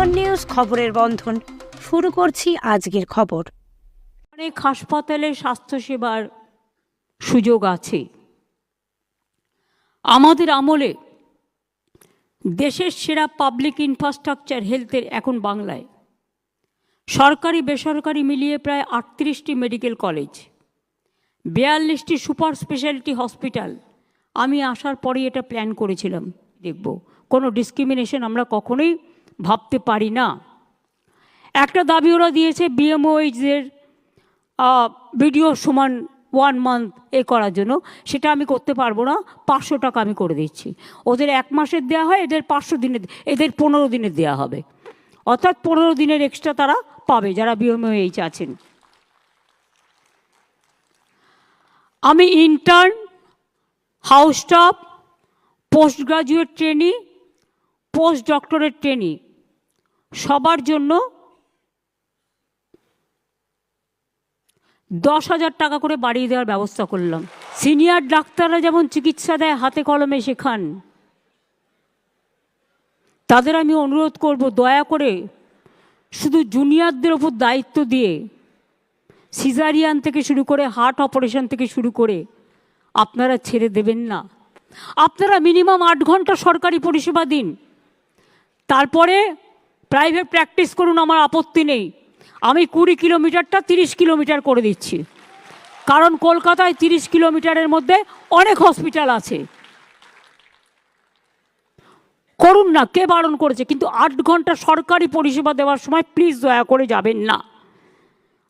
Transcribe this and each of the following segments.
বন্ধন news খবরের বন্ধন। শুরু করছি আজকের খবর। অনেক হাসপাতালে স্বাস্থ্যসেবার সুযোগ আছে। আমাদের আমলে দেশের সেরা পাবলিক ইনফ্রাস্ট্রাকচার হেলথের এখন বাংলায়। সরকারি, বেসরকারি মিলিয়ে প্রায় আটত্রিশটি মেডিকেল কলেজ, বিয়াল্লিশটি সুপার স্পেশালিটি হসপিটাল। আমি আসার পরেই এটা প্ল্যান করেছিলাম, দেখব। কোনো ডিসক্রিমিনেশন আমরা কখনোই ভাবতে পারি না। একটা দাবি ওরা দিয়েছে বিএমওএইচদের ভিডিও সমান ওয়ান মান্থ এ করার জন্য। সেটা আমি করতে পারব না, পাঁচশো টাকা আমি করে দিচ্ছি। ওদের এক মাসের দেওয়া হয়, এদের পাঁচশো দিনের, এদের পনেরো দিনের দেওয়া হবে। অর্থাৎ পনেরো দিনের এক্সট্রা তারা পাবে, যারা বিএমওএইচ আছেন। আমি intern house staff post graduate trainee post doctorate trainee সবার জন্য দশ হাজার টাকা করে বাড়িয়ে দেওয়ার ব্যবস্থা করলাম। সিনিয়র ডাক্তাররা যেমন চিকিৎসা দেয়, হাতে কলমে শেখান। তাদের আমি অনুরোধ করব, দয়া করে শুধু জুনিয়রদের ওপর দায়িত্ব দিয়ে সিজারিয়ান থেকে শুরু করে হার্ট অপারেশন থেকে শুরু করে আপনারা ছেড়ে দেবেন না। আপনারা মিনিমাম আট ঘণ্টা সরকারি পরিষেবা দিন। তারপরে প্রাইভেট প্র্যাকটিস করুন, আমার আপত্তি নেই। আমি কুড়ি কিলোমিটারটা তিরিশ কিলোমিটার করে দিচ্ছি। কারণ কলকাতায় তিরিশ কিলোমিটারের মধ্যে অনেক হসপিটাল আছে। করুন না, কে বারণ করেছে? কিন্তু আট ঘণ্টা সরকারি পরিষেবা দেওয়ার সময় প্লিজ দয়া করে যাবেন না।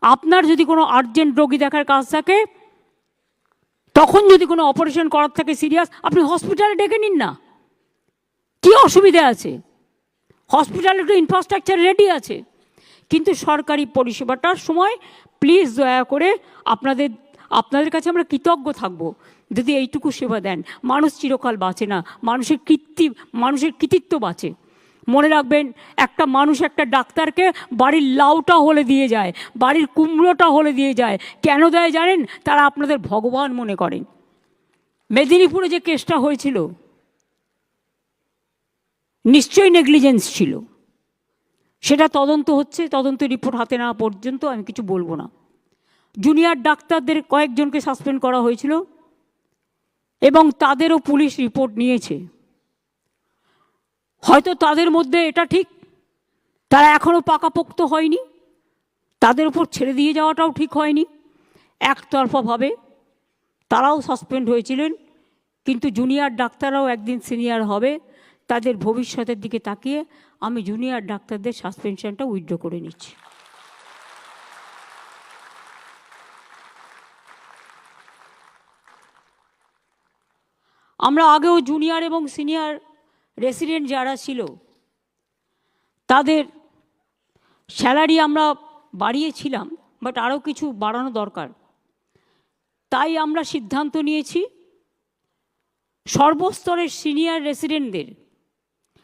আপনার যদি কোনো আর্জেন্ট রোগী দেখার কাজ থাকে, তখন যদি কোনো অপারেশন করার থাকে সিরিয়াস আপনি হসপিটালে ডেকে নিন না। কী অসুবিধা আছে? হসপিটালে তো ইনফ্রাস্ট্রাকচার রেডি আছে। কিন্তু সরকারি পরিষেবাটার সময় প্লিজ দয়া করে আপনাদের আপনাদের কাছে আমরা কৃতজ্ঞ থাকব। যদি এইটুকু সেবা দেন, মানুষ চিরকাল বাঁচে না, মানুষের কৃত্তি মানুষের কৃতিত্ব বাঁচে। মনে রাখবেন, একটা মানুষ একটা ডাক্তারকে বাড়ির লাউটা হলে দিয়ে যায়, বাড়ির কুমড়োটা হলে দিয়ে যায়। কেন দেয় জানেন? তারা আপনাদের ভগবান মনে করেন। মেদিনীপুরে যে কেসটা হয়েছিল নিশ্চয়ই নেগলিজেন্স ছিল। সেটা তদন্ত হচ্ছে, তদন্ত রিপোর্ট হাতে নেওয়া পর্যন্ত আমি কিছু বলব না। জুনিয়র ডাক্তারদের কয়েকজনকে সাসপেন্ড করা হয়েছিল এবং তাদেরও পুলিশ রিপোর্ট নিয়েছে। হয়তো তাদের মধ্যে এটা ঠিক, তারা এখনও পাকাপোক্ত হয়নি, তাদের উপর ছেড়ে দিয়ে যাওয়াটাও ঠিক হয়নি। একতরফাভাবে তারাও সাসপেন্ড হয়েছিলেন, কিন্তু জুনিয়র ডাক্তাররাও একদিন সিনিয়র হবে। তাদের ভবিষ্যতের দিকে তাকিয়ে আমি জুনিয়র ডাক্তারদের সাসপেনশনটা উইথড্র করে নিচ্ছি। আমরা আগেও জুনিয়র এবং সিনিয়র রেসিডেন্ট যারা ছিল, তাদের স্যালারি আমরা বাড়িয়েছিলাম বাট আরও কিছু বাড়ানো দরকার। তাই আমরা সিদ্ধান্ত নিয়েছি, সর্বস্তরের সিনিয়র রেসিডেন্টদের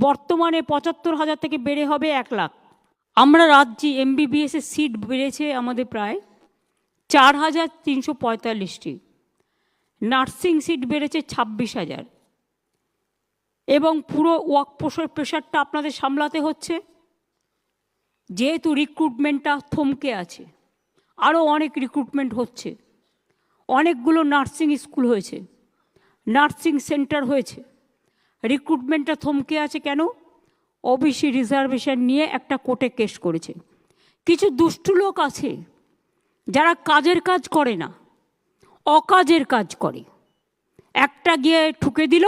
বর্তমানে পঁচাত্তর হাজার থেকে বেড়ে হবে এক লাখ। আমরা রাজ্যে এমবিবিএসের সিট বেড়েছে আমাদের প্রায় চার হাজার তিনশো পঁয়তাল্লিশটি। নার্সিং সিট বেড়েছে ছাব্বিশ হাজার। এবং পুরো ওয়ার্ক প্রেশারটা আপনাদের সামলাতে হচ্ছে। যেহেতু রিক্রুটমেন্টটা থমকে আছে আরও অনেক রিক্রুটমেন্ট হচ্ছে। অনেকগুলো নার্সিং স্কুল হয়েছে নার্সিং সেন্টার হয়েছে। রিক্রুটমেন্টটা থমকে আছে কেন? ওবিসি রিজার্ভেশন নিয়ে একটা কোর্টে কেস করেছে। কিছু দুষ্টু লোক আছে যারা কাজের কাজ করে না, অকাজের কাজ করে। একটা গিয়ে ঠুকে দিল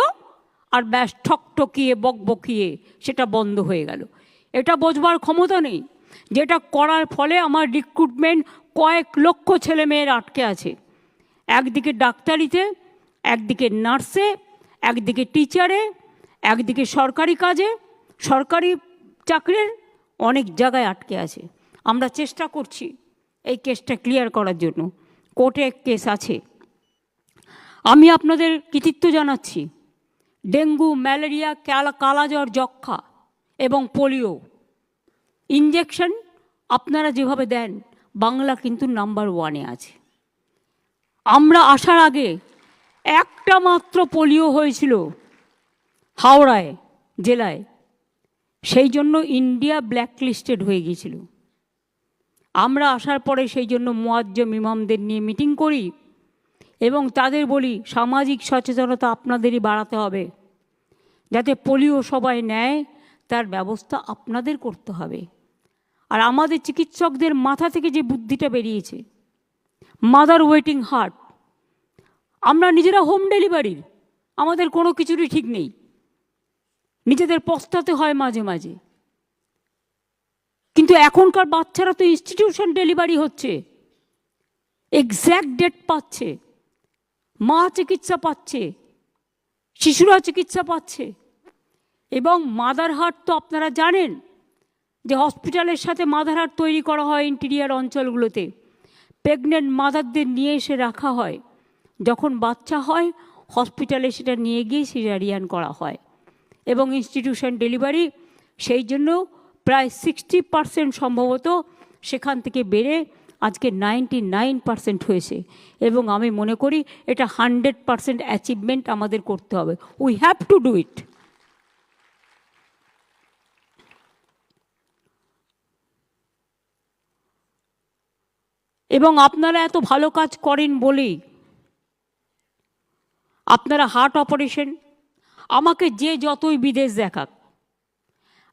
আর ব্যাস ঠকঠকিয়ে বক বকিয়ে সেটা বন্ধ হয়ে গেল। এটা বোঝবার ক্ষমতা নেই। যেটা করার ফলে আমার রিক্রুটমেন্ট কয়েক লক্ষ ছেলে মেয়ের আটকে আছে। একদিকে ডাক্তারিতে, একদিকে নার্সে, একদিকে টিচারে একদিকে সরকারি কাজে, সরকারি চাকরির অনেক জায়গায় আটকে আছে। আমরা চেষ্টা করছি এই কেসটা ক্লিয়ার করার জন্য। কোর্টে এক কেস আছে। আমি আপনাদের কৃতিত্ব জানাচ্ছি। ডেঙ্গু, ম্যালেরিয়া, কালা, কালাজ্বর যক্ষা এবং পোলিও। ইঞ্জেকশন আপনারা যেভাবে দেন, বাংলা কিন্তু নাম্বার ওয়ানে আছে। আমরা আসার আগে একটা মাত্র পোলিও হয়েছিল। হাওড়ায়, জেলায়। সেই জন্য ইন্ডিয়া ব্ল্যাকলিস্টেড হয়ে গিয়েছিল। আমরা আসার পরে সেই জন্য মোয়াজ্জম ইমামদের নিয়ে মিটিং করি এবং তাদের বলি, সামাজিক সচেতনতা আপনাদেরই বাড়াতে হবে। যাতে পোলিও সবাই নেয় তার ব্যবস্থা আপনাদের করতে হবে। আর আমাদের চিকিৎসকদের মাথা থেকে যে বুদ্ধিটা বেরিয়েছে, মাদার ওয়েটিং হার্ট, আমরা নিজেরা হোম ডেলিভারির, আমাদের কোনো কিছুরই ঠিক নেই। নিজেদের পস্তাতে হয় মাঝে মাঝে। কিন্তু এখনকার বাচ্চারা তো ইনস্টিটিউশন ডেলিভারি হচ্ছে। এক্স্যাক্ট ডেট পাচ্ছে। মা চিকিৎসা পাচ্ছে। শিশুরা চিকিৎসা পাচ্ছে। এবং মাদার হার্ট তো আপনারা জানেন যে হসপিটালের সাথে মাদার হার্ট তৈরি করা হয় ইন্টিরিয়ার অঞ্চলগুলোতে। প্রেগনেন্ট মাদারদের নিয়ে এসে রাখা হয়। যখন বাচ্চা হয় হসপিটালে সেটা নিয়ে গিয়ে সিজারিয়ান করা হয়। এবং ইনস্টিটিউশন ডেলিভারি সেই জন্য প্রায় সিক্সটি পার্সেন্ট সম্ভবত সেখান থেকে বেড়ে আজকে নাইনটি নাইন পার্সেন্ট হয়েছে। এবং আমি মনে করি এটা হান্ড্রেড পার্সেন্ট অ্যাচিভমেন্ট আমাদের করতে হবে। We have to do it এবং আপনারা এত ভালো কাজ করেন বলেই আপনারা হার্ট অপারেশন আমাকে যে যতই বিদেশ দেখাক,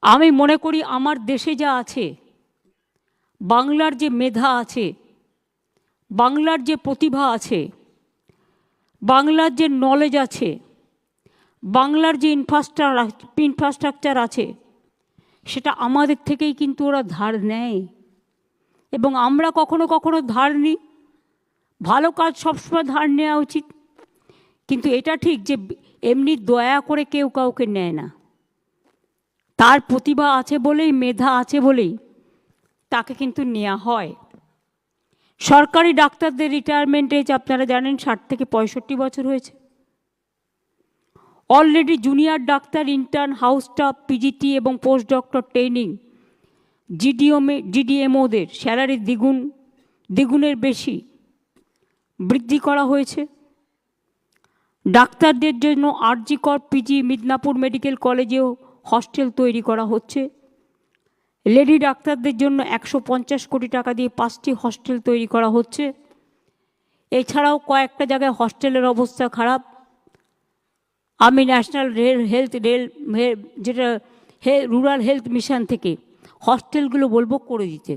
আমি মনে করি আমার দেশে যা আছে, বাংলার যে মেধা আছে, বাংলার যে প্রতিভা আছে, বাংলার যে নলেজ আছে, বাংলার যে ইনফ্রাস্ট্রাকচার ইনফ্রাস্ট্রাকচার আছে, সেটা আমাদের থেকেই কিন্তু ওরা ধার নেয়। এবং আমরা কখনো কখনো ধার নিই। ভালো কাজ সবসময় ধার নেওয়া উচিত। কিন্তু এটা ঠিক যে এমনি দয়া করে কেউ কাউকে নেয় না। তার প্রতিভা আছে বলেই, মেধা আছে বলেই তাকে কিন্তু নেওয়া হয়। সরকারি ডাক্তারদের রিটায়ারমেন্ট এজ আপনারা জানেন, ষাট থেকে পঁয়ষট্টি বছর হয়েছে। অলরেডি জুনিয়র ডাক্তার ইন্টার্ন হাউস স্টাফ পিজিটি এবং পোস্ট ডক্টর ট্রেনিং জিডিওমে জিডিএমওদের স্যালারি দ্বিগুণ, দ্বিগুণের বেশি বৃদ্ধি করা হয়েছে। ডাক্তারদের জন্য আরজিকর পিজি মিদনাপুর মেডিকেল কলেজেও হস্টেল তৈরি করা হচ্ছে। লেডি ডাক্তারদের জন্য একশো পঞ্চাশ কোটি টাকা দিয়ে পাঁচটি হস্টেল তৈরি করা হচ্ছে। এছাড়াও কয়েকটা জায়গায় হস্টেলের অবস্থা খারাপ। আমি ন্যাশনাল রেল হেলথ রেল যেটা রুরাল হেলথ মিশন থেকে হস্টেলগুলো বলব করে দিতে।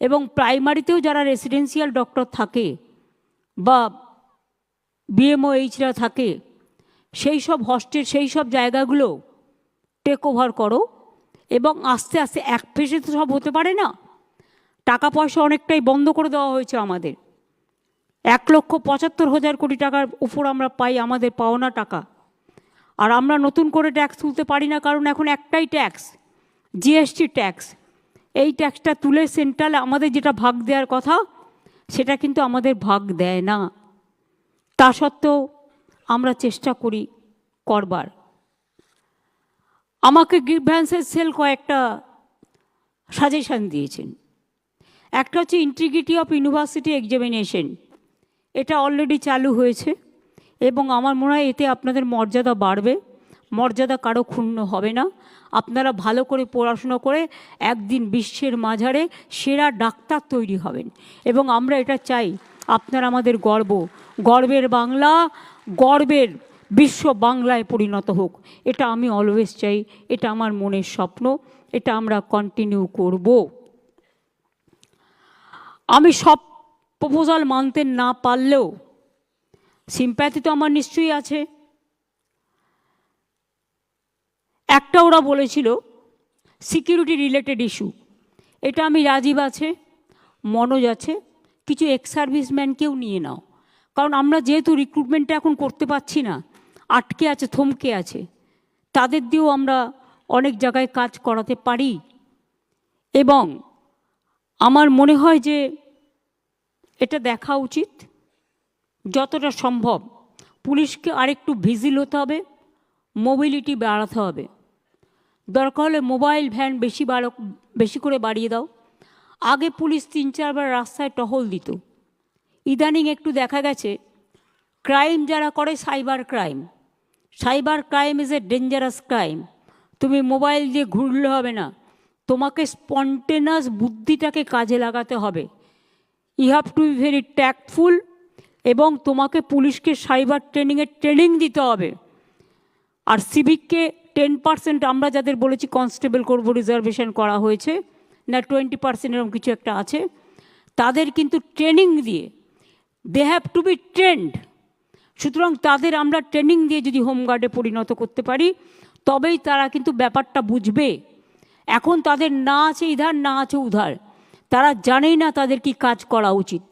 এবং প্রাইমারিতেও যারা রেসিডেন্সিয়াল ডক্টর থাকে বা বিএমওএইচরা থাকে, সেই সব হস্টেল সেই সব জায়গাগুলো টেক ওভার করো এবং আস্তে আস্তে এক ফেসে তো সব হতে পারে না। টাকা পয়সা অনেকটাই বন্ধ করে দেওয়া হয়েছে আমাদের। এক লক্ষ পঁচাত্তর হাজার কোটি টাকার উপর আমরা পাই আমাদের পাওনা টাকা। আর আমরা নতুন করে ট্যাক্স তুলতে পারি না, কারণ এখন একটাই ট্যাক্স জিএসটি ট্যাক্স এই ট্যাক্সটা তুলে সেন্ট্রাল আমাদের যেটা ভাগ দেওয়ার কথা, সেটা কিন্তু আমাদের ভাগ দেয় না। তা সত্ত্বেও আমরা চেষ্টা করি করবার। আমাকে গ্রিভ্যান্সের সেল কয়েকটা সাজেশান দিয়েছেন। একটা হচ্ছে ইন্টিগ্রিটি অফ ইউনিভার্সিটি এক্সামিনেশন এটা অলরেডি চালু হয়েছে এবং আমার মনে হয় এতে আপনাদের মর্যাদা বাড়বে। মর্যাদা কারও ক্ষুণ্ণ হবে না। আপনারা ভালো করে পড়াশোনা করে একদিন বিশ্বের মাঝারে সেরা ডাক্তার তৈরি হবেন। এবং আমরা এটা চাই। আপনারা আমাদের গর্ব গর্বের বাংলা, গর্বের বিশ্ব বাংলায় পরিণত হোক। এটা আমি অলওয়েজ চাই, এটা আমার মনের স্বপ্ন, এটা আমরা কন্টিনিউ করব। আমি সব প্রপোজাল মানতে না পারলেও সিম্প্যাথি তো আমার নিশ্চয়ই আছে। একটা ওরা বলেছিল সিকিউরিটি রিলেটেড ইস্যু এটা আমি রাজীব আছে, মনোজ আছে, কিছু এক্স সার্ভিসম্যানকেও নিয়ে নাও। কারণ আমরা যেহেতু রিক্রুটমেন্টটা এখন করতে পারছি না, আটকে আছে, থমকে আছে, তাদের দিয়েও আমরা অনেক জায়গায় কাজ করাতে পারি। এবং আমার মনে হয় যে এটা দেখা উচিত, যতটা সম্ভব পুলিশকে আরেকটু ভিজিল হতে হবে মোবিলিটি বাড়াতে হবে। দরকার হলে মোবাইল ভ্যান বেশি বাড়ো বেশি করে বাড়িয়ে দাও। আগে পুলিশ তিন চারবার রাস্তায় টহল দিত। ইদানিং একটু দেখা গেছে, ক্রাইম যারা করে cyber crime. Cyber crime is a dangerous crime তুমি মোবাইল দিয়ে ঘুরলে হবে না। তোমাকে স্পন্টেনাস বুদ্ধিটাকে কাজে লাগাতে হবে। You have to be very tactful এবং তোমাকে পুলিশকে সাইবার ট্রেনিংয়ের ট্রেনিং দিতে হবে। আর সিভিককে টেন পার্সেন্ট আমরা যাদের বলেছি কনস্টেবল করব, রিজার্ভেশন করা হয়েছে, না টোয়েন্টি পার্সেন্ট এরকম কিছু একটা আছে, তাদের কিন্তু ট্রেনিং দিয়ে they have to be trained সুতরাং তাদের আমরা ট্রেনিং দিয়ে যদি হোমগার্ডে পরিণত করতে পারি, তবেই তারা কিন্তু ব্যাপারটা বুঝবে। এখন তাদের না আছে ইধার, না আছে উধার। তারা জানেই না তাদের কি কাজ করা উচিত।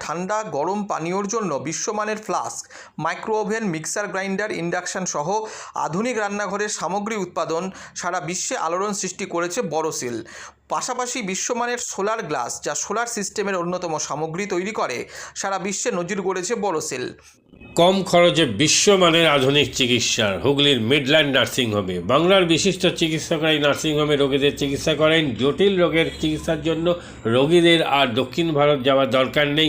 ঠান্ডা, গরম পানীয়র জন্য বিশ্বমানের flask micro oven mixer grinder, induction সহ আধুনিক রান্নাঘরের সামগ্রী উৎপাদন সারা বিশ্বে আলোড়ন সৃষ্টি করেছে বড়সিল পাশাপাশি বিশ্বমানের সোলার গ্লাস, যা সোলার সিস্টেমের অন্যতম সামগ্রী তৈরি করে, সারা বিশ্বে নজির গড়েছে বড়সেল কম খরচে বিশ্বমানের আধুনিক চিকিৎসার, হুগলির মিডল্যান্ড নার্সিংহোমে বাংলার বিশিষ্ট চিকিৎসকরা এই নার্সিংহোমে রোগীদের চিকিৎসা করেন। জটিল রোগের চিকিৎসার জন্য রোগীদের আর দক্ষিণ ভারত যাওয়ার দরকার নেই।